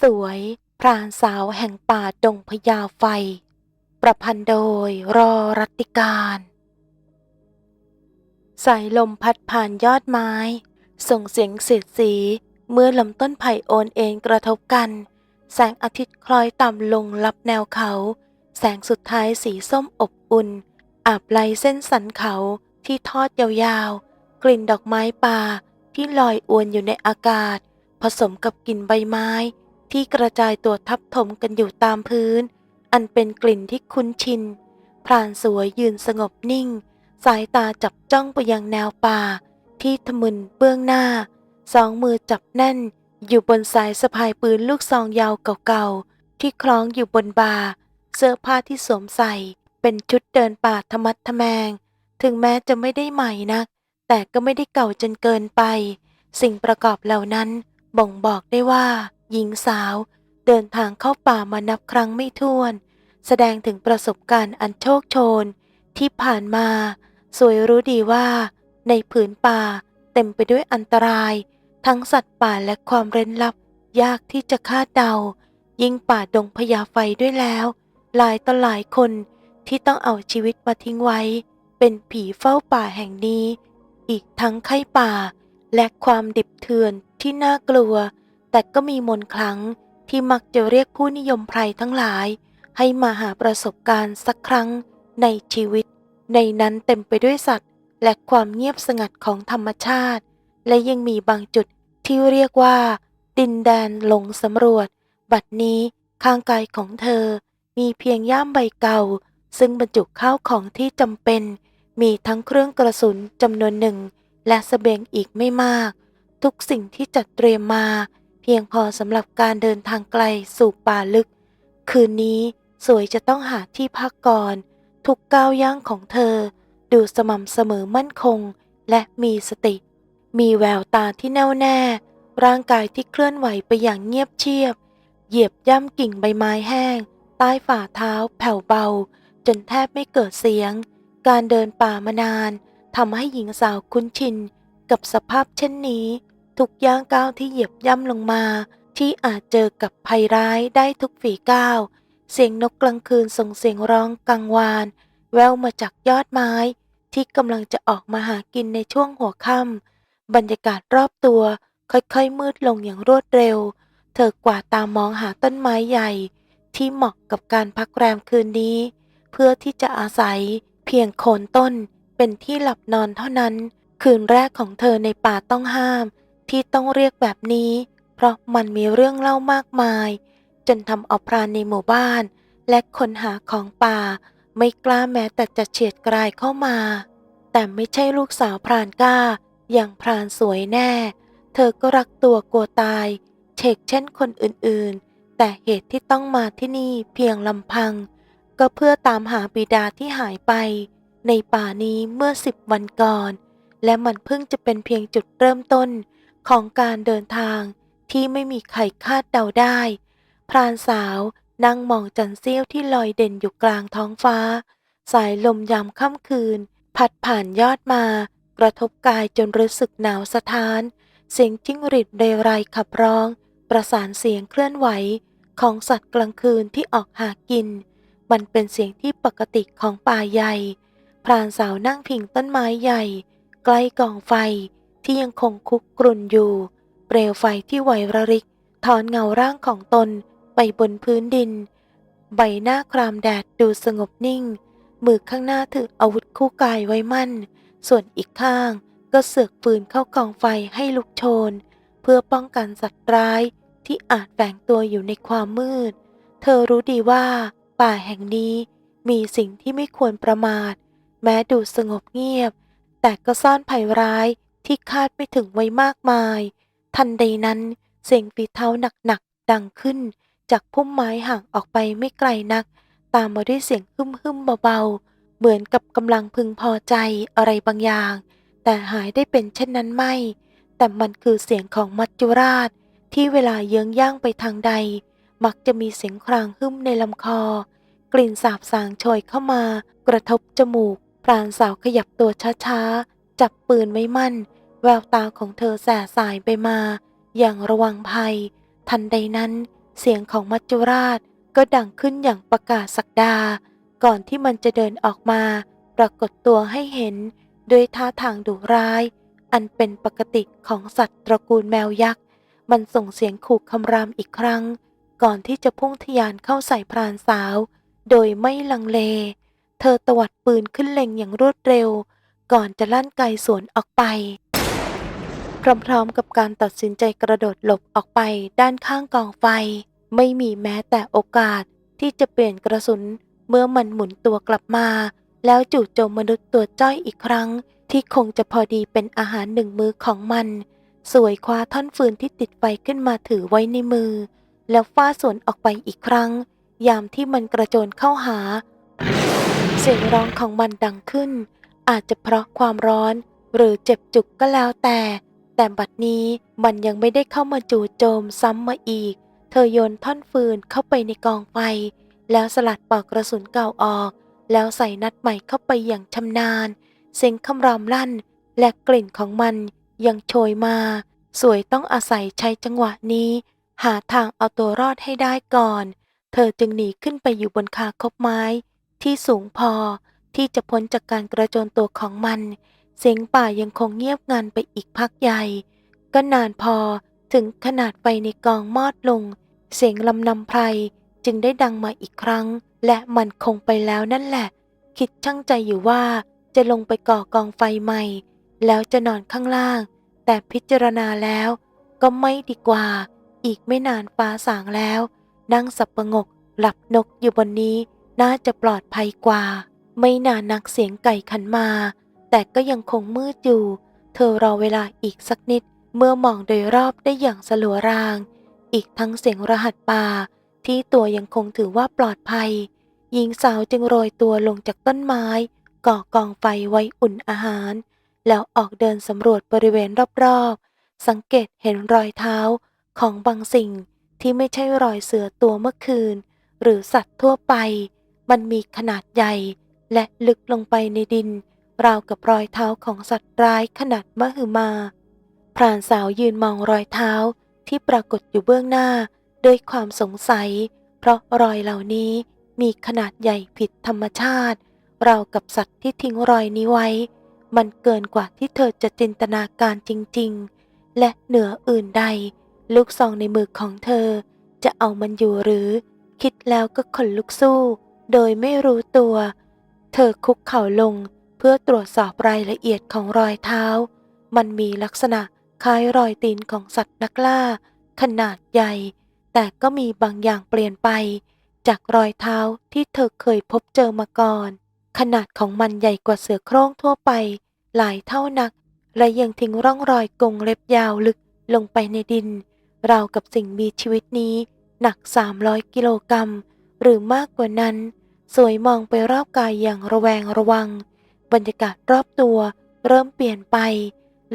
สวย พรานสาวแห่งป่าดงพญาไฟ ประพันธ์โดยรอรัติการสายลมพัดผ่านยอดไม้ ส่งเสียงเสียดสี เมื่อลำต้นไผ่โอนเอ็นกระทบกัน แสงอาทิตย์คล้อยต่ำลงลับแนวเขา แสงสุดท้ายสีส้มอบอุ่น อาบไลเส้นสันเขาที่ทอดยาวๆ กลิ่นดอกไม้ป่าที่ลอยอวนอยู่ในอากาศ ผสมกับกลิ่นใบไม้ ที่กระจายตัวทับถมกันอยู่ตามพื้น อันเป็นกลิ่นที่คุ้นชิน พรานสวยยืนสงบนิ่ง สายตาจับจ้องไปยังแนวป่า ที่ทะมึนเบื้องหน้า สองมือจับแน่น อยู่บนสายสะพายปืนลูกซองยาวเก่าๆ ที่คล้องอยู่บนบาเสื้อผ้าที่สวมใส่ เป็นชุดเดินป่าธรรมัดทะแมง ถึงแม้จะไม่ได้ใหม่นัก แต่ก็ไม่ได้เก่าจนเกินไป สิ่งประกอบเหล่านั้นบ่งบอกได้ว่า หญิงสาวเดินทางเข้าป่ามานับครั้งไม่ถ้วน แสดงถึงประสบการณ์อันโชคโชน ที่ผ่านมา สวยรู้ดีว่า ในผืนป่าเต็มไปด้วยอันตราย ทั้งสัตว์ป่าและความเร้นลับ ยากที่จะคาดเดา ยิ่งป่าดงพญาไฟด้วยแล้ว หลายต่อหลายคนที่ต้องเอาชีวิตมาทิ้งไว้ เป็นผีเฝ้าป่าแห่งนี้ อีกทั้งไข้ป่า และความดิบเถื่อนที่น่ากลัว แต่ก็มีมนครั้งที่มักจะเรียกผู้นิยมไพรทั้งหลาย ให้มาหาประสบการณ์สักครั้งในชีวิต ในนั้นเต็มไปด้วยสัตว์ และความเงียบสงัดของธรรมชาติ และยังมีบางจุดที่เรียกว่า ดินแดนหลงสำรวจ บัดนี้ข้างกายของเธอ มีเพียงย่ามใบเก่า ซึ่งบรรจุข้าวของที่จำเป็น มีทั้งเครื่องกระสุนจำนวนหนึ่ง และสเสบียงอีกไม่มาก ทุกสิ่งที่จัดเตรียมมา พียงพอสำหรับการเดินทางไกลสู่ป่าลึก คืนนี้สวยจะต้องหาที่พักก่อน ทุกก้าวย่างของเธอ ดูสม่ำเสมอมั่นคงและมีสติ มีแววตาที่แน่วแน่ ร่างกายที่เคลื่อนไหวไปอย่างเงียบเชียบ เหยียบย่ำกิ่งใบไม้แห้ง ใต้ฝ่าเท้าแผ่วเบา จนแทบไม่เกิดเสียง การเดินป่ามานานทำให้หญิงสาวคุ้นชินกับสภาพเช่นนี้ ทุกย่างก้าวที่เหยียบย่ำลงมา ที่อาจเจอกับภัยร้ายได้ทุกฝีก้าว เสียงนกกลางคืนส่งเสียงร้องกังวาน แววมาจากยอดไม้ ที่กำลังจะออกมาหากินในช่วงหัวค่ำบรรยากาศรอบตัวค่อยๆมืดลงอย่างรวดเร็ว เธอกว่าตามองหาต้นไม้ใหญ่ ที่เหมาะกับการพักแรมคืนนี้ เพื่อที่จะอาศัย เพียงโคนต้นเป็นที่หลับนอนเท่านั้น คืนแรกของเธอในป่าต้องห้าม ที่ต้องเรียกแบบนี้ เพราะมันมีเรื่องเล่ามากมาย จนทำเอาพรานในหมู่บ้าน และคนหาของป่า ไม่กล้าแม้แต่จะเฉียดกลายเข้ามา แต่ไม่ใช่ลูกสาวพรานกล้า อย่างพรานสวยแน่ เธอก็รักตัวกลัวตาย เชกเช่นคนอื่นๆ แต่เหตุที่ต้องมาที่นี่เพียงลำพัง ก็เพื่อตามหาบิดาที่หายไป ในป่านี้เมื่อสิบวันก่อน และมันเพิ่งจะเป็นเพียงจุดเริ่มต้น ของการเดินทางที่ไม่มีใครคาดเดาได้ พรานสาวนั่งมองจันเสี้ยวที่ลอยเด่นอยู่กลางท้องฟ้า สายลมยามค่ำคืน พัดผ่านยอดมา กระทบกายจนรู้สึกหนาวสะท้าน เสียงจิ้งหรีดเรไรขับร้อง ประสานเสียงเคลื่อนไหว ของสัตว์กลางคืนที่ออกหากิน มันเป็นเสียงที่ปกติของป่าใหญ่ พรานสาวนั่งพิงต้นไม้ใหญ่ ใกล้กองไฟ ที่ยังคงคุกกรุ่นอยู่ เปลวไฟที่ไหวระริก ถอนเงาร่างของตนไปบนพื้นดิน ใบหน้าครามแดดดูสงบนิ่ง มือข้างหน้าถืออาวุธคู่กายไว้มั่น ส่วนอีกข้างก็เสือกปืนเข้ากองไฟให้ลุกโชน เพื่อป้องกันสัตว์ร้ายที่อาจแฝงตัวอยู่ในความมืด เธอรู้ดีว่า ป่าแห่งนี้มีสิ่งที่ไม่ควรประมาท แม้ดูสงบเงียบ แต่ก็ซ่อนภัยร้าย ที่คาดไม่ถึงไว้มากมาย ทันใดนั้นเสียงฝีเท้าหนักๆดังขึ้น จากพุ่มไม้ห่างออกไปไม่ไกลนัก ตามมาด้วยเสียงฮึ่มฮึมๆเบาๆ เหมือนกับกำลังพึงพอใจอะไรบางอย่าง แต่หายได้เป็นเช่นนั้นไม่ แต่มันคือเสียงของมัจจุราช ที่เวลาเยื้องย่างไปทางใด มักจะมีเสียงครางหึ่มในลำคอ กลิ่นสาบสางโชยเข้ามากระทบจมูกพรานสาวขยับตัวช้าๆจับปืนไว้มั่น แววตาของเธอแส่สายไปมา อย่างระวังภัย ทันใดนั้น เสียงของมัจจุราชก็ดังขึ้นอย่างประกาศสักดา ก่อนที่มันจะเดินออกมา ปรากฏตัวให้เห็นด้วยท่าทางดุร้าย อันเป็นปกติของสัตว์ตระกูลแมวยักษ์ มันส่งเสียงขู่คำรามอีกครั้ง ก่อนที่จะพุ่งทยานเข้าใส่พรานสาว โดยไม่ลังเล เธอตวัดปืนขึ้นเล็งอย่างรวดเร็ว ก่อนจะลั่นไกสวนออกไป พร้อมๆกับการตัดสินใจกระโดดหลบออกไปด้านข้างกองไฟ ไม่มีแม้แต่โอกาสที่จะเปลี่ยนกระสุนเมื่อมันหมุนตัวกลับมา แล้วจู่โจมมนุษย์ตัวจ้อยอีกครั้ง ที่คงจะพอดีเป็นอาหารหนึ่งมือของมัน สวยคว้าท่อนฟืนที่ติดไฟขึ้นมาถือไว้ในมือ แล้วฟาดสวนออกไปอีกครั้ง ยามที่มันกระโจนเข้าหา เสียงร้องของมันดังขึ้น อาจจะเพราะความร้อน หรือเจ็บจุกก็แล้วแต่ แต่บัดนี้มันยังไม่ได้เข้ามาจู่โจมซ้ำมาอีก เธอโยนท่อนฟืนเข้าไปในกองไฟ แล้วสลัดปลอกกระสุนเก่าออก แล้วใส่นัดใหม่เข้าไปอย่างชำนาญ เสียงคำรามลั่น และกลิ่นของมันยังโชยมา สวยต้องอาศัยใช้จังหวะนี้ หาทางเอาตัวรอดให้ได้ก่อน เธอจึงหนีขึ้นไปอยู่บนคาคบไม้ ที่สูงพอที่จะพ้นจากการกระโจนตัวของมัน เสียงป่ายังคงเงียบงันไปอีกพักใหญ่ ก็นานพอถึงขนาดไฟในกองมอดลง เสียงลำนำไพรจึงได้ดังมาอีกครั้ง และมันคงไปแล้วนั่นแหละ คิดช่างใจอยู่ว่าจะลงไปก่อกองไฟใหม่ แล้วจะนอนข้างล่าง แต่พิจารณาแล้วก็ไม่ดีกว่า อีกไม่นานฟ้าสางแล้ว นั่งสับประงกหลับนกอยู่บนนี้น่าจะปลอดภัยกว่า ไม่นานนักเสียงไก่ขันมา แต่ก็ยังคงมืดอยู่ เธอรอเวลาอีกสักนิด เมื่อมองโดยรอบได้อย่างสลัวราง อีกทั้งเสียงรหัสป่า ที่ตัวยังคงถือว่าปลอดภัย หญิงสาวจึงโรยตัวลงจากต้นไม้ ก่อกองไฟไว้อุ่นอาหาร แล้วออกเดินสำรวจบริเวณรอบๆ สังเกตเห็นรอยเท้าของบางสิ่งที่ไม่ใช่รอยเสือตัวเมื่อคืน หรือสัตว์ทั่วไป มันมีขนาดใหญ่ และลึกลงไปในดิน ราวกับรอยเท้าของสัตว์ร้ายขนาดมหึมา พรานสาวยืนมองรอยเท้าที่ปรากฏอยู่เบื้องหน้าด้วยความสงสัย เพราะรอยเหล่านี้มีขนาดใหญ่ผิดธรรมชาติราวกับสัตว์ที่ทิ้งรอยนี้ไว้ มันเกินกว่าที่เธอจะจินตนาการจริง ๆ และเหนืออื่นใด ลูกซองในมือของเธอ จะเอามันอยู่หรือ คิดแล้วก็ขนลุกสู้ โดยไม่รู้ตัว เธอคุกเข่าลง เพื่อตรวจสอบรายละเอียดของรอยเท้า มันมีลักษณะคล้ายรอยตีนของสัตว์นักล่า ขนาดใหญ่ แต่ก็มีบางอย่างเปลี่ยนไป จากรอยเท้าที่เธอเคยพบเจอมาก่อน ขนาดของมันใหญ่กว่าเสือโคร่งทั่วไป หลายเท่านัก และยังทิ้งร่องรอยกงเล็บยาวลึกลงไปในดิน ราวกับสิ่งมีชีวิตนี้ หนัก 300 กิโลกรัมหรือมากกว่านั้น สวยมองไปรอบกายอย่างระแวงระวัง บรรยากาศรอบตัวเริ่มเปลี่ยนไป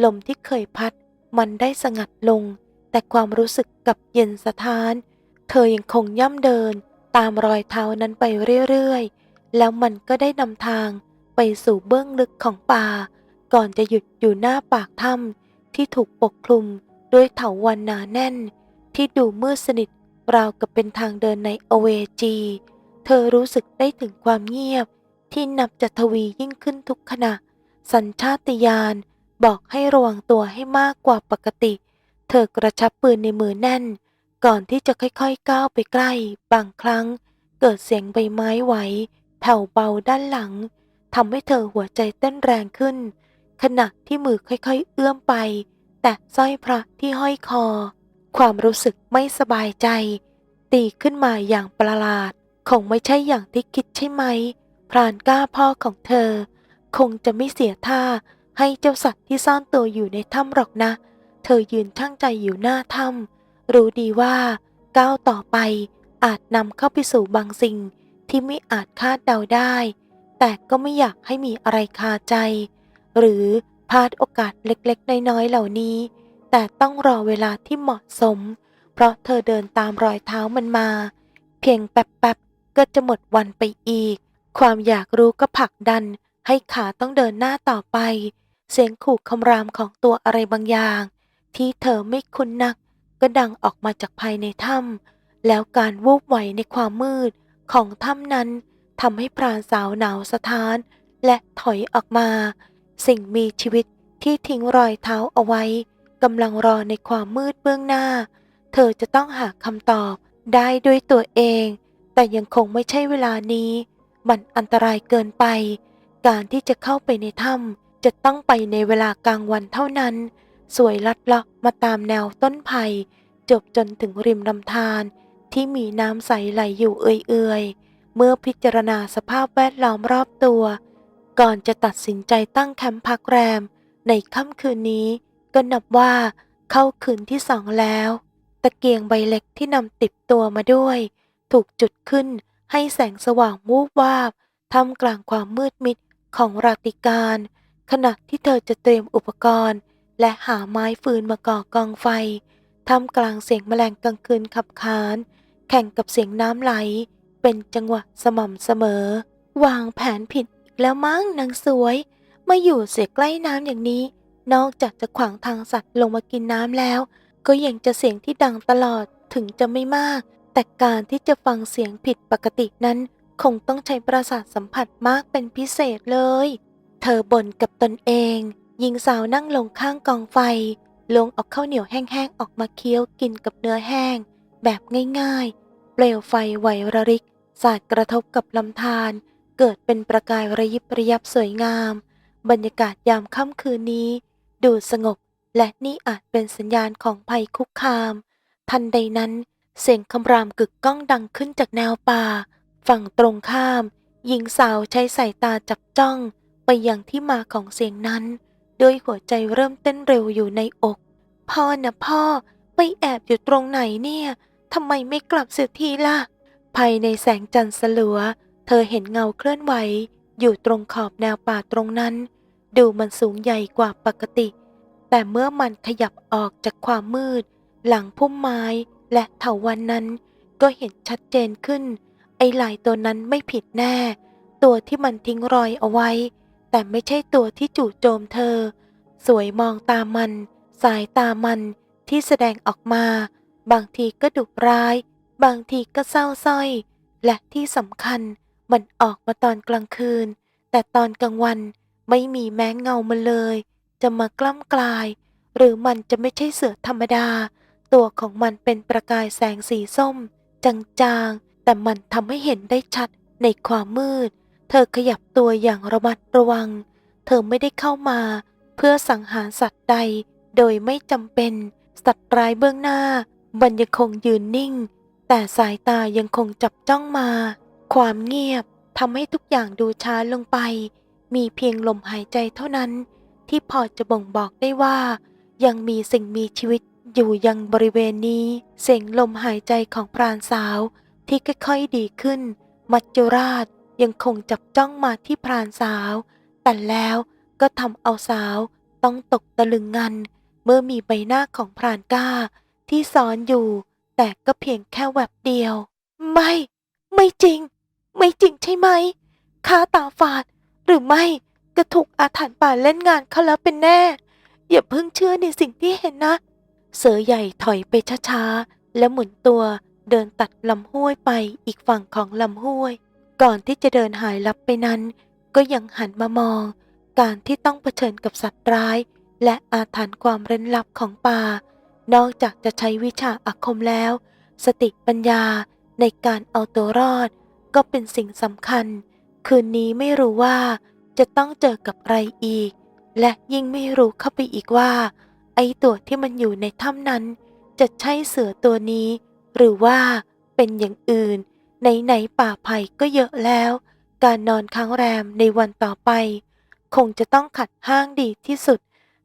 ลมที่เคยพัด มันได้สงัดลง แต่ความรู้สึกกับเย็นสะท้าน เธอยังคงย่ำเดิน ตามรอยเท้านั้นไปเรื่อยๆ แล้วมันก็ได้นำทางไปสู่เบื้องลึกของป่า ก่อนจะหยุดอยู่หน้าปากถ้ำที่ถูกปกคลุมด้วยเถาวันหนาแน่น ที่ดูมืดสนิทราวกับเป็นทางเดินในอเวจี เธอรู้สึกได้ถึงความเงียบ ที่นับจะทวียิ่งขึ้นทุกขณะ สัญชาตญาณบอกให้ระวังตัวให้มากกว่าปกติ เธอกระชับปืนในมือแน่น ก่อนที่จะค่อยๆก้าวไปใกล้ บางครั้ง เกิดเสียงใบไม้ไหวแผ่วเบาด้านหลังทำให้เธอหัวใจเต้นแรงขึ้น ขณะที่มือค่อยๆ เอื้อมไป แตะสร้อยพระที่ห้อยคอ ความรู้สึกไม่สบายใจ ตีขึ้นมาอย่างประหลาด คงไม่ใช่อย่างที่คิดใช่ไหม พรานกล้าพ่อของเธอ คงจะไม่เสียท่าให้เจ้าสัตว์ที่ซ่อนตัวอยู่ในถ้ำหรอกนะ เธอยืนช่างใจอยู่หน้าถ้ำรู้ดีว่า ก้าวต่อไปอาจนำเข้าไปสู่บางสิ่งที่ไม่อาจคาดเดาได้ แต่ก็ไม่อยากให้มีอะไรคาใจ หรือพลาดโอกาสเล็กๆ น้อยๆ เหล่านี้ แต่ต้องรอเวลาที่เหมาะสม เพราะเธอเดินตามรอยเท้ามันมา เพียงแป๊บๆก็จะหมดวันไปอีก ความอยากรู้ก็ผลักดันให้ขาต้องเดินหน้าต่อไป เสียงขู่คำรามของตัวอะไรบางอย่าง ที่เธอไม่คุ้นนัก ก็ดังออกมาจากภายในถ้ำแล้วการวูบไหวในความมืดของถ้ำนั้นทำให้พรานสาวหนาวสะท้าน และถอยออกมา สิ่งมีชีวิตที่ทิ้งรอยเท้าเอาไว้กำลังรอในความมืดเบื้องหน้า เธอจะต้องหาคำตอบได้ด้วยตัวเอง แต่ยังคงไม่ใช่เวลานี้ มันอันตรายเกินไป การที่จะเข้าไปในถ้ำจะต้องไปในเวลากลางวันเท่านั้น สวยลัดเลาะมาตามแนวต้นไผ่จบจนถึงริมลำธารที่มีน้ำใสไหลอยู่เอื่อยๆ เมื่อพิจารณาสภาพแวดล้อมรอบตัว ก่อนจะตัดสินใจตั้งแคมป์พักแรม ในค่ำคืนนี้ ก็นับว่าเข้าคืนที่สองแล้ว ตะเกียงใบเล็กที่นำติดตัวมาด้วย ถูกจุดขึ้น ให้แสงสว่างวูบวาบท่ามกลางความมืดมิดของราตรีการ ขณะที่เธอจะเตรียมอุปกรณ์ และหาไม้ฟืนมาก่อกองไฟท่ามกลางเสียงแมลงกลางคืนขับขาน แข่งกับเสียงน้ำไหล เป็นจังหวะสม่ำเสมอ วางแผนผิดอีกแล้วมั้งนางสวยมาอยู่เสียใกล้น้ำอย่างนี้ นอกจากจะขวางทางสัตว์ลงมากินน้ำแล้ว ก็ยังจะเสียงที่ดังตลอดถึงจะไม่มาก แต่การที่จะฟังเสียงผิดปกตินั้น คงต้องใช้ประสาทสัมผัสมากเป็นพิเศษเลย เธอบ่นกับตนเอง หญิงสาวนั่งลงข้างกองไฟ ลงเอาข้าวเหนียวแห้งๆออกมาเคี้ยวกินกับเนื้อแห้ง แบบง่ายๆ เปลวไฟไหวระริก สาดกระทบกับลำธารเกิดเป็นประกายระยิบระยับสวยงาม บรรยากาศยามค่ำคืนนี้ ดูสงบและนี่อาจเป็นสัญญาณของภัยคุกคาม ทันใดนั้น เสียงคำรามกึกก้องดังขึ้นจากแนวป่า ฝั่งตรงข้าม หญิงสาวใช้สายตาจับจ้อง ไปยังที่มาของเสียงนั้นโดยหัวใจเริ่มเต้นเร็วอยู่ในอก พ่อนะพ่อ ไปแอบอยู่ตรงไหนเนี่ยทำไมไม่กลับเสียทีล่ะ ภายในแสงจันทร์สลัว เธอเห็นเงาเคลื่อนไหว อยู่ตรงขอบแนวป่าตรงนั้น ดูมันสูงใหญ่กว่าปกติ แต่เมื่อมันขยับออกจากความมืด หลังพุ่มไม้ และเถาวันนั้นก็เห็นชัดเจนขึ้น ไอ้ลายตัวนั้นไม่ผิดแน่ ตัวที่มันทิ้งรอยเอาไว้ แต่ไม่ใช่ตัวที่จู่โจมเธอ สวยมองตามัน สายตามันที่แสดงออกมา บางทีก็ดุร้าย บางทีก็เศร้าสร้อย และที่สำคัญมันออกมาตอนกลางคืน แต่ตอนกลางวันไม่มีแม้เงามันเลย จะมากล้ำกลาย หรือมันจะไม่ใช่เสือธรรมดา ตัวของมันเป็นประกายแสงสีส้ม จางๆ แต่มันทำให้เห็นได้ชัดในความมืด เธอขยับตัวอย่างระมัดระวัง เธอไม่ได้เข้ามา เพื่อสังหารสัตว์ใด โดยไม่จำเป็น สัตว์ร้ายเบื้องหน้า มันยังคงยืนนิ่ง แต่สายตายังคงจับจ้องมา ความเงียบทำให้ทุกอย่างดูช้าลงไป มีเพียงลมหายใจเท่านั้น ที่พอจะบ่งบอกได้ว่า ยังมีสิ่งมีชีวิต อยู่ยังบริเวณนี้เสียงลมหายใจของพรานสาวที่ค่อยๆดีขึ้น มัจจุราชยังคงจับจ้องมาที่พรานสาว แต่แล้วก็ทำเอาสาวต้องตกตะลึงงัน เมื่อมีใบหน้าของพรานก้าที่ซ้อนอยู่ แต่ก็เพียงแค่แวบเดียว ไม่ ไม่จริง ไม่จริงใช่ไหมข้าตาฝาด หรือไม่ก็ถูกอาถรรพ์ป่าเล่นงานเขาแล้วเป็นแน่ อย่าเพิ่งเชื่อในสิ่งที่เห็นนะ เสือใหญ่ถอยไปช้าๆ แล้วหมุนตัวเดินตัดลำห้วยไปอีกฝั่งของลำห้วย ก่อนที่จะเดินหายลับไปนั้น ก็ยังหันมามอง การที่ต้องเผชิญกับสัตว์ร้าย และอาถรรพ์ความเร้นลับของป่า นอกจากจะใช้วิชาอาคมแล้ว สติปัญญาในการเอาตัวรอด ก็เป็นสิ่งสำคัญ คืนนี้ไม่รู้ว่าจะต้องเจอกับอะไรอีก และยิ่งไม่รู้เข้าไปอีกว่า ไอตัวที่มันอยู่ในถ้ำนั้น จะใช่เสือตัวนี้ หรือว่าเป็นอย่างอื่นไหนๆป่าไผ่ก็เยอะแล้ว การนอนค้างแรมในวันต่อไป คงจะต้องขัดห้างดีที่สุด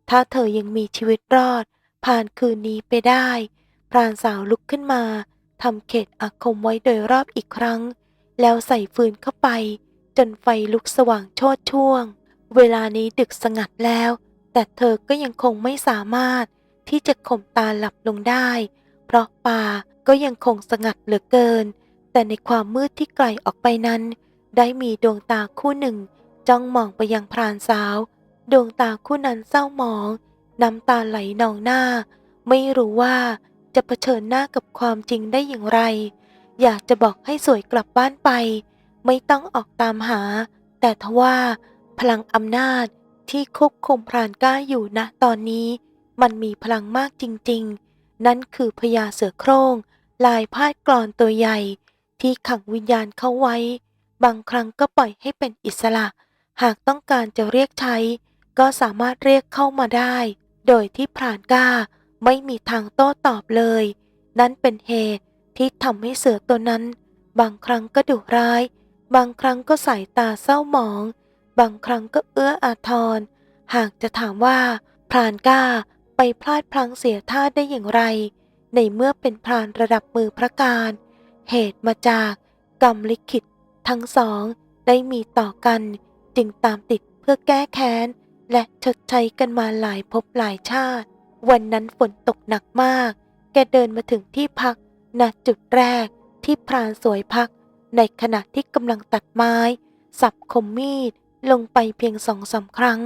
ถ้าเธอยังมีชีวิตรอด ผ่านคืนนี้ไปได้ พรานสาวลุกขึ้นมาทำเขตอาคมไว้โดยรอบอีกครั้ง แล้วใส่ฟืนเข้าไป จนไฟลุกสว่างโชดช่วง เวลานี้ดึกสงัดแล้ว แต่เธอก็ยังคงไม่สามารถที่จะข่มตาหลับลงได้ เพราะป่าก็ยังคงสงัดเหลือเกิน แต่ในความมืดที่ไกลออกไปนั้น ได้มีดวงตาคู่หนึ่ง จ้องมองไปยังพรานสาว ดวงตาคู่นั้นเศร้าหมอง น้ำตาไหลนองหน้า ไม่รู้ว่าจจะเผชิญหน้ากับความจริงได้อย่างไร อยากจะบอกให้สวยกลับบ้านไป ไม่ต้องออกตามหา แต่ทว่าพลังอำนาจ ที่ควบคุมพรานก้าอยู่ณตอนนี้ มันมีพลังมากจริงๆ นั่นคือพญาเสือโคร่ง ลายพาดกรอนตัวใหญ่ ที่ขังวิญญาณเข้าไว้ บางครั้งก็ปล่อยให้เป็นอิสระ หากต้องการจะเรียกใช้ ก็สามารถเรียกเข้ามาได้ โดยที่พรานก้าไม่มีทางโต้ตอบเลย นั่นเป็นเหตุที่ทำให้เสือตัวนั้น บางครั้งก็ดุร้าย บางครั้งก็สายตาเศร้าหมอง บางครั้งก็เอื้ออาทร หากจะถามว่าพรานกล้าไปพลาดพลั้งเสียท่าได้อย่างไร ในเมื่อเป็นพรานระดับมือพระการ เหตุมาจากกรรมลิขิตทั้งสองได้มีต่อกัน จึงตามติดเพื่อแก้แค้น และชดใช้กันมาหลายภพหลายชาติ วันนั้นฝนตกหนักมาก แกเดินมาถึงที่พักณจุดแรกที่พรานสวยพัก ในขณะที่กำลังตัดไม้ สับคมมีด ลงไปเพียงสองสามครั้ง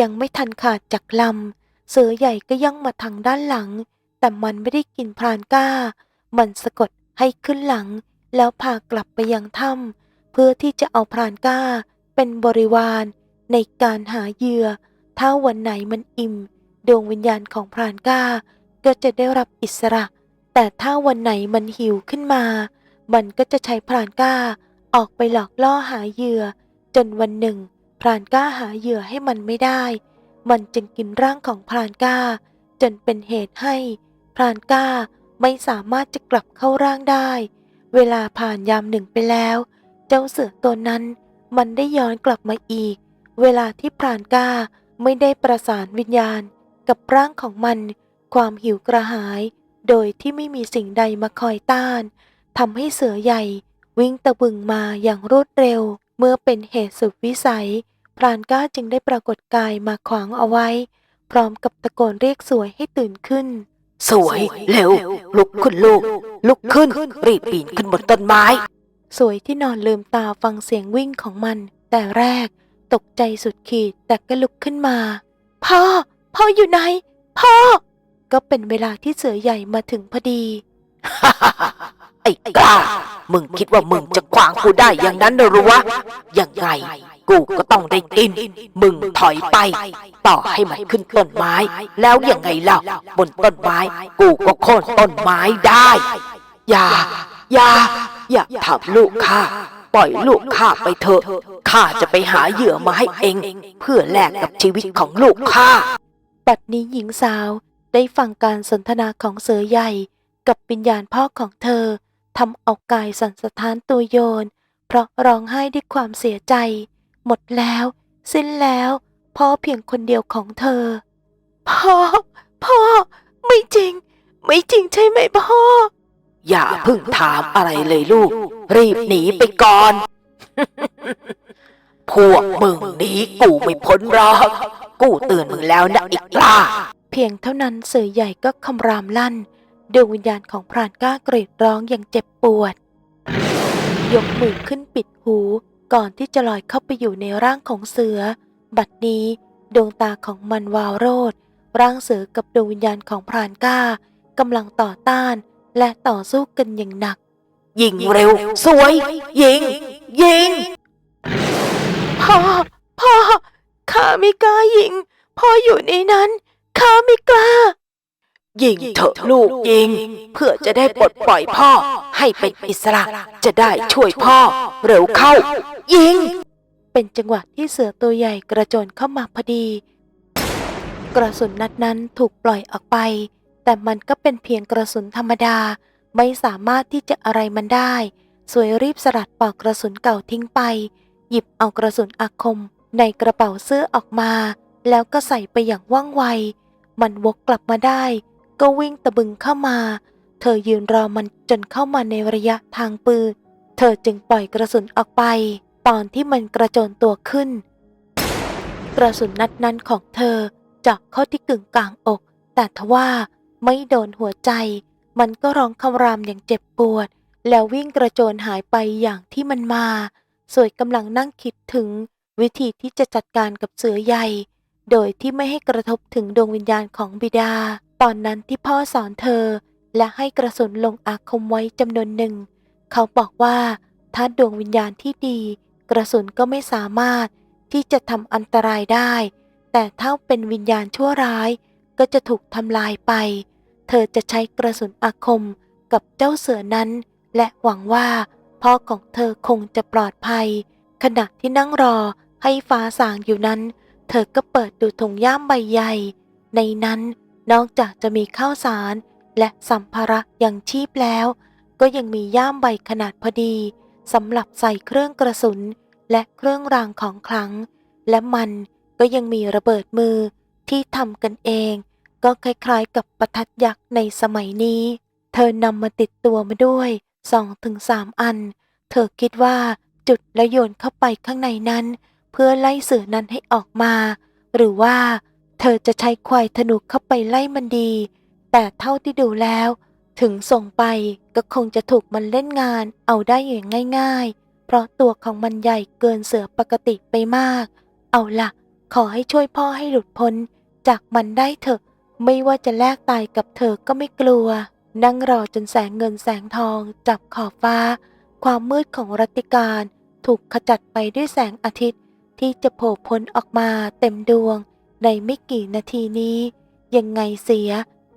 ยังไม่ทันขาดจากลำ เสือใหญ่ก็ย่องมาทางด้านหลัง แต่มันไม่ได้กินพรานก้า มันสะกดให้ขึ้นหลัง แล้วพากลับไปยังถ้ำเพื่อที่จะเอาพรานก้า เป็นบริวารในการหาเหยื่อ ถ้าวันไหนมันอิ่ม ดวงวิญญาณของพรานก้า ก็จะได้รับอิสระ แต่ถ้าวันไหนมันหิวขึ้นมา มันก็จะใช้พรานก้า ออกไปหลอกล่อหาเหยื่อ จนวันหนึ่ง พรานก้าหาเหยื่อให้มันไม่ได้ มันจึงกินร่างของพรานก้า จนเป็นเหตุให้ พรานก้าไม่สามารถจะกลับเข้าร่างได้ เวลาผ่านยามหนึ่งไปแล้ว เจ้าเสือตัวนั้น มันได้ย้อนกลับมาอีก เวลาที่พรานก้าไม่ได้ประสานวิญญาณ กับร่างของมัน ความหิวกระหาย โดยที่ไม่มีสิ่งใดมาคอยต้านทำให้เสือใหญ่ วิ่งตะบึงมาอย่างรวดเร็ว เมื่อเป็นเหตุสุดวิสัย พรานก้าจึงได้ปรากฏกายมาขวางเอาไว้ พร้อมกับตะโกนเรียกสวยให้ตื่นขึ้น สวยเร็ว ลุกขึ้นลูก ลุกขึ้น รีบปีนขึ้นบนต้นไม้ สวยที่นอนลืมตาฟังเสียงวิ่งของมัน แต่แรก ตกใจสุดขีดแต่ก็ลุกขึ้นมา พ่อ พ่ออยู่ไหน พ่อ ก็เป็นเวลาที่เสือใหญ่มาถึงพอดี ไอ้กล้า มึงคิดว่ามึงจะขวางกูได้อย่างนั้นหรือวะ ยังไง กูก็ต้องได้กิน มึงถอยไป ต่อให้มันขึ้นต้นไม้ แล้วยังไงเล่าบนต้นไม้ กูก็โค่นต้นไม้ได้ อย่า อย่า อย่าทำลูกข้า ปล่อยลูกข้าไปเถอะ ข้าจะไปหาเหยื่อมาให้เอง เพื่อแลกกับชีวิตของลูกข้า ปัดนี้หญิงสาวได้ฟังการสนทนาของเสือใหญ่ กับวิญญาณพ่อของเธอ ทำเอากายสั่นสะท้านตัวโยน เพราะร้องไห้ด้วยความเสียใจ หมดแล้ว สิ้นแล้วพ่อเพียงคนเดียวของเธอ พ่อ พ่อ ไม่จริง ไม่จริงใช่ไหมพ่อ อย่าเพิ่งถามอะไรเลยลูก รีบหนีไปก่อน พวกมึงหนีกูไม่พ้นหรอกกูเตือนมึงแล้วนะอีกล้าเพียงเท่านั้นเสือใหญ่ก็คำรามลั่น ดวงวิญญาณของพรานกล้ากรีดร้องอย่างเจ็บปวด ยกมือขึ้นปิดหูก่อนที่จะลอยเข้าไปอยู่ในร่างของเสือ บัดนี้ดวงตาของมันวาวโรดร่างเสือกับดวงวิญญาณของพรานก้ากำลังต่อต้านและต่อสู้กันอย่างหนัก ยิงเร็ว สวย ยิง ยิง พ่อ พ่อข้าไม่กล้ายิง พ่ออยู่ในนั้นข้าไม่กล้า ยิงเถอะลูกยิง เพื่อจะได้ปลดปล่อยพ่อ ให้เป็นอิสระจะได้ช่วยพ่อ เร็วเข้า ยิง เป็นจังหวะที่เสือตัวใหญ่กระโจนเข้ามาพอดี กระสุนนัดนั้นถูกปล่อยออกไป แต่มันก็เป็นเพียงกระสุนธรรมดา ไม่สามารถที่จะอะไรมันได้ สวยรีบสลัดปอกกระสุนเก่าทิ้งไป หยิบเอากระสุนอาคม ในกระเป๋าเสื้อออกมา แล้วก็ใส่ไปอย่างว่องไว มันวกกลับมาได้ ก็วิ่งตะบึงเข้ามา เธอยืนรอมันจนเข้ามาในระยะทางปืน เธอจึงปล่อยกระสุนออกไป ตอนที่มันกระโจนตัวขึ้น กระสุนนัดนั้นของเธอเจาะเข้าที่กึ่งกลางอก แต่ทว่าไม่โดนหัวใจ มันก็ร้องคำรามอย่างเจ็บปวด แล้ววิ่งกระโจนหายไปอย่างที่มันมา สวยกำลังนั่งคิดถึง วิธีที่จะจัดการกับเสือใหญ่ โดยที่ไม่ให้กระทบถึงดวงวิญญาณของบิดา อนนั้นที่พ่อสอนเธอ และให้กระสุนลงอาคมไว้จำนวนหนึ่ง เขาบอกว่าถ้าดวงวิญญาณที่ดี กระสุนก็ไม่สามารถที่จะทำอันตรายได้ แต่ถ้าเป็นวิญญาณชั่วร้าย ก็จะถูกทำลายไป เธอจะใช้กระสุนอาคมกับเจ้าเสือนั้น และหวังว่าพ่อของเธอคงจะปลอดภัย ขณะที่นั่งรอให้ฟ้าสางอยู่นั้น เธอก็เปิดดูถุงย่ามใบใหญ่ ในนั้น นอกจากจะมีข้าวสารและสัมภาระอยังชีพแล้ว ก็ยังมีย่ามใบขนาดพอดีสำหรับใส่เครื่องกระสุน และเครื่องรางของขลัง และมันก็ยังมีระเบิดมือที่ทำกันเอง ก็คล้ายๆ กับประทัดยักษ์ในสมัยนี้ เธอนำมาติดตัวมาด้วยสองถึงสามอัน เธอคิดว่าจุดและโยนเข้าไปข้างในนั้น เพื่อไล่เสือนั้นให้ออกมา หรือว่า เธอจะใช้ควายธนูเข้าไปไล่มันดี แต่เท่าที่ดูแล้ว ถึงส่งไปก็คงจะถูกมันเล่นงานเอาได้อย่างง่าย ๆ เพราะตัวของมันใหญ่เกินเสือปกติไปมาก เอาล่ะขอให้ช่วยพ่อให้หลุดพ้น จากมันได้เถอะ ไม่ว่าจะแลกตายกับเธอก็ไม่กลัว นั่งรอจนแสงเงินแสงทองจับขอบฟ้า ความมืดของรัตติการถูกขจัดไปด้วยแสงอาทิตย์ที่จะโผล่พ้นออกมาเต็มดวง ในไม่กี่นาทีนี้ ยังไงเสีย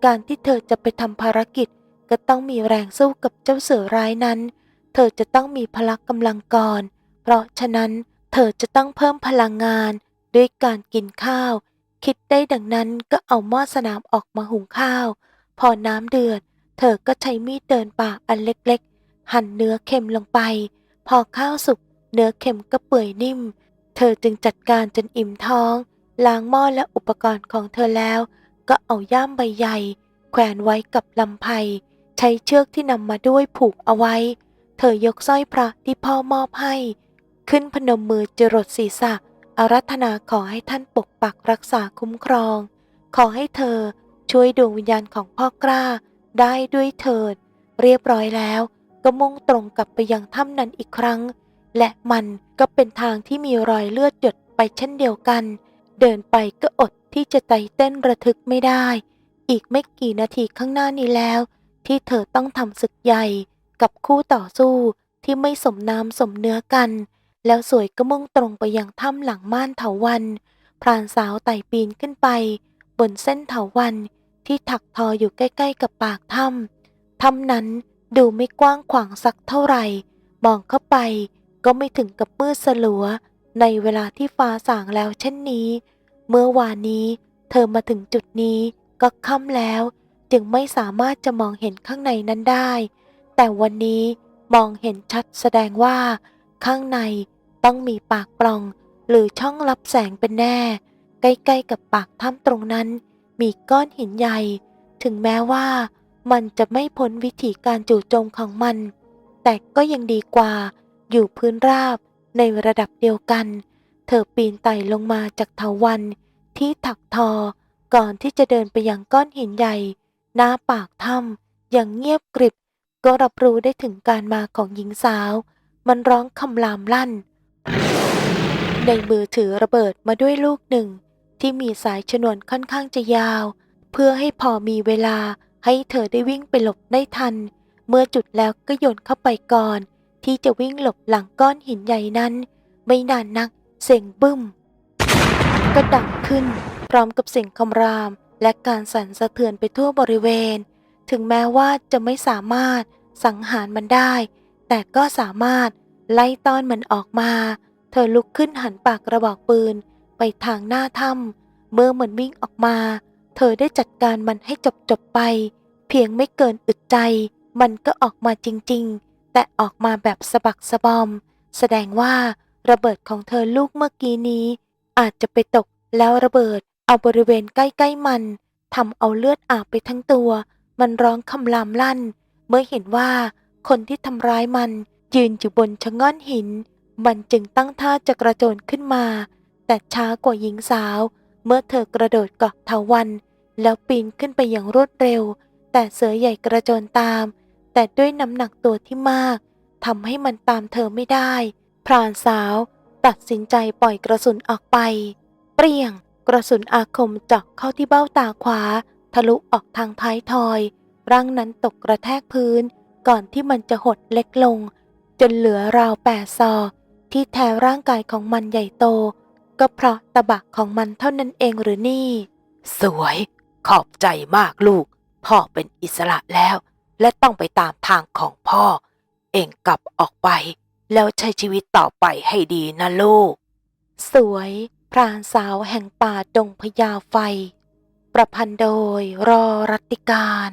การที่เธอจะไปทำภารกิจ ก็ต้องมีแรงสู้กับเจ้าเสือร้ายนั้น เธอจะต้องมีพละกำลังก่อน เพราะฉะนั้นเธอจะต้องเพิ่มพลังงาน ด้วยการกินข้าว คิดได้ดังนั้นก็เอาหม้อสนามออกมาหุงข้าว พอน้ำเดือด เธอก็ใช้มีดเดินป่าอันเล็กๆ หั่นเนื้อเค็มลงไป พอข้าวสุกเนื้อเค็มก็เปื่อยนิ่ม เธอจึงจัดการจนอิ่มท้อง ล้างหม้อและอุปกรณ์ของเธอแล้ว ก็เอาย่ามใบใหญ่ แขวนไว้กับลำไพใช้เชือกที่นำมาด้วยผูกเอาไว้ เธอยกสร้อยพระที่พ่อมอบให้ ขึ้นพนมมือจรดศีรษะอารัธนาขอให้ท่านปกปักรักษาคุ้มครอง ขอให้เธอช่วยดวงวิญญาณของพ่อกล้าได้ด้วยเถิด เรียบร้อยแล้ว ก็มุ่งตรงกลับไปยังถ้ำนั้นอีกครั้ง และมันก็เป็นทางที่มีรอยเลือดหยดไปเช่นเดียวกัน เดินไปก็อดที่จะใจเต้นระทึกไม่ได้ อีกไม่กี่นาทีข้างหน้านี้แล้ว ที่เธอต้องทำศึกใหญ่กับคู่ต่อสู้ที่ไม่สมน้ำสมเนื้อกัน แล้วสวยก็มุ่งตรงไปยังถ้ำหลังม่านเถาวันพรานสาวไต่ปีนขึ้นไป บนเส้นเถาวันที่ถักทออยู่ใกล้ ๆ กับปากถ้ำถ้ำนั้นดูไม่กว้างขวางสักเท่าไหร่ มองเข้าไปก็ไม่ถึงกับมืดสลัว ในเวลาที่ฟ้าสางแล้วเช่นนี้ เมื่อวานนี้เธอมาถึงจุดนี้ก็ค่ำแล้ว จึงไม่สามารถจะมองเห็นข้างในนั้นได้ แต่วันนี้มองเห็นชัดแสดงว่า ข้างในต้องมีปากปล่อง หรือช่องรับแสงเป็นแน่ ใกล้ๆกับปากถ้ำตรงนั้น มีก้อนหินใหญ่ ถึงแม้ว่า มันจะไม่พ้นวิธีการจู่โจมของมัน แต่ก็ยังดีกว่า อยู่พื้นราบ ในระดับเดียวกัน เธอปีนไต่ลงมาจากเถาวันที่ถักทอ ก่อนที่จะเดินไปยังก้อนหินใหญ่หน้าปากถ้ำอย่างเงียบกริบ ก็รับรู้ได้ถึงการมาของหญิงสาว มันร้องคำรามลั่น ในมือถือระเบิดมาด้วยลูกหนึ่ง ที่มีสายชนวนค่อนข้างจะยาว เพื่อให้พอมีเวลาให้เธอได้วิ่งไปหลบได้ทัน เมื่อจุดแล้วก็โยนเข้าไปก่อน ที่จะวิ่งหลบหลังก้อนหินใหญ่นั้น ไม่นานนักเสียงบึ้ม ก็ดังขึ้นพร้อมกับเสียงคำราม และการสั่นสะเทือนไปทั่วบริเวณ ถึงแม้ว่าจะไม่สามารถสังหารมันได้ แต่ก็สามารถไล่ต้อนมันออกมา เธอลุกขึ้นหันปากกระบอกปืนไปทางหน้าถ้ำเมื่อมันวิ่งออกมา เธอได้จัดการมันให้จบจบๆไป เพียงไม่เกินอึดใจ มันก็ออกมาจริง ๆ แต่ออกมาแบบสะบักสะบอม แสดงว่าระเบิดของเธอลูกเมื่อกี้นี้ อาจจะไปตกแล้วระเบิดเอาบริเวณใกล้ๆมันทำเอาเลือดอาบไปทั้งตัว มันร้องคำรามลั่น เมื่อเห็นว่าคนที่ทำร้ายมันยืนอยู่บนชะง่อนหิน มันจึงตั้งท่าจะกระโจนขึ้นมา แต่ช้ากว่าหญิงสาว เมื่อเธอกระโดดเกาะเถาวัน แล้วปีนขึ้นไปอย่างรวดเร็ว แต่เสือใหญ่กระโจนตาม แต่ด้วยน้ำหนักตัวที่มากทำให้มันตามเธอไม่ได้ พรานสาวตัดสินใจปล่อยกระสุนออกไป เปรี้ยง กระสุนอาคมเจาะเข้าที่เบ้าตาขวา ทะลุออกทางท้ายทอย ร่างนั้นตกกระแทกพื้น ก่อนที่มันจะหดเล็กลง จนเหลือราวแปดซอที่แท้ร่างกายของมันใหญ่โต ก็เพราะตะบะของมันเท่านั้นเองหรือนี่ สวย ขอบใจมากลูก พ่อเป็นอิสระแล้ว และต้องไปตามทางของพ่อ เองกลับออกไป แล้วใช้ชีวิตต่อไปให้ดีนะลูก สวยพรานสาวแห่งป่าดงพญาไฟ ประพันธ์โดยรอรัตติการ